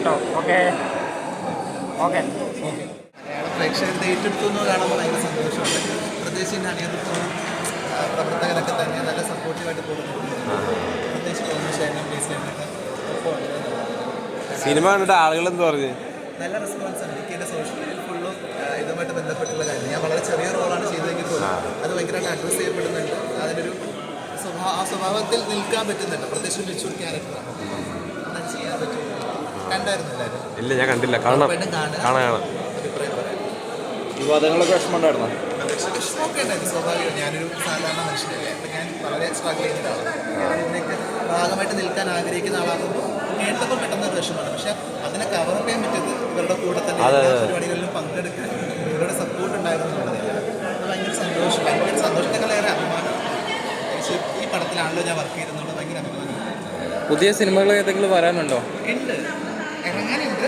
കേട്ടോ. Okay. Okay. പ്രേക്ഷകരുടെ ഏറ്റെടുത്തു എന്ന് കാണുമ്പോൾ ഭയങ്കര സന്തോഷമുണ്ട് പ്രത്യേകിച്ച് എന്റെ അണിയറത്തും പ്രവർത്തകരൊക്കെ തന്നെ നല്ല സപ്പോർട്ടീവായിട്ട് പോകുന്നുണ്ട്. പ്രത്യേകിച്ച് തോന്നുന്നു പ്ലേസ് സിനിമ കണ്ടിട്ട് ആളുകൾ എന്ത് പറഞ്ഞു? നല്ല റെസ്പോൺസ് ആണ്. എനിക്ക് എന്റെ സോഷ്യൽ മീഡിയയിൽ ഫുള്ളും ഇതുമായിട്ട് ബന്ധപ്പെട്ടുള്ള കാര്യം ഞാൻ വളരെ ചെറിയ റോളാണ് ചെയ്തതെങ്കിൽ പോലും അത് ഭയങ്കരമായിട്ട് അഡ്രസ് ചെയ്യപ്പെടുന്നുണ്ട്. അതിനൊരു സ്വഭാവ ആ സ്വഭാവത്തിൽ നിൽക്കാൻ പറ്റുന്നുണ്ട്. പ്രത്യേകിച്ച് മെച്ചൂർ ക്യാരക്ടറാണ് ഇല്ല ഞാൻ കണ്ടില്ല. കാണണം. കാണാ കാണാൻ കാണാം പറയാം. വിവാദങ്ങളൊക്കെ വിഷമമുണ്ടായിരുന്നോ? വിഷമമൊക്കെ ഉണ്ടായിരുന്നു സ്വാഭാവികം ഞാനൊരു സാധാരണ മനുഷ്യനല്ലേ. അപ്പം ഞാൻ വളരെ സ്ട്രഗിൾ ഇതിനൊക്കെ ഭാഗമായിട്ട് നിൽക്കാൻ ആഗ്രഹിക്കുന്ന ആളാകുമ്പോൾ കേട്ടപ്പോൾ പെട്ടെന്ന് ഒരു വിഷമമാണ്. പക്ഷെ അതിനെ കവറപ്പ് ചെയ്യാൻ പറ്റിയത് ഇവരുടെ കൂടെ തന്നെ പരിപാടികളിലും പങ്കെടുക്കാൻ ഇവരുടെ സപ്പോർട്ട് ഉണ്ടായിരുന്നു എന്നുള്ളതില്ല ഭയങ്കര സന്തോഷം. ഭയങ്കര സന്തോഷത്തെക്കാളേറെ അഭിമാനം. ഈ പടത്തിലാണല്ലോ ഞാൻ വർക്ക് ചെയ്തെന്നുള്ളത് ഭയങ്കര അഭിമാനമാണ്. പുതിയ സിനിമകൾ ഏതെങ്കിലും വരാനുണ്ടോ? ഉണ്ട്. 哎，真的。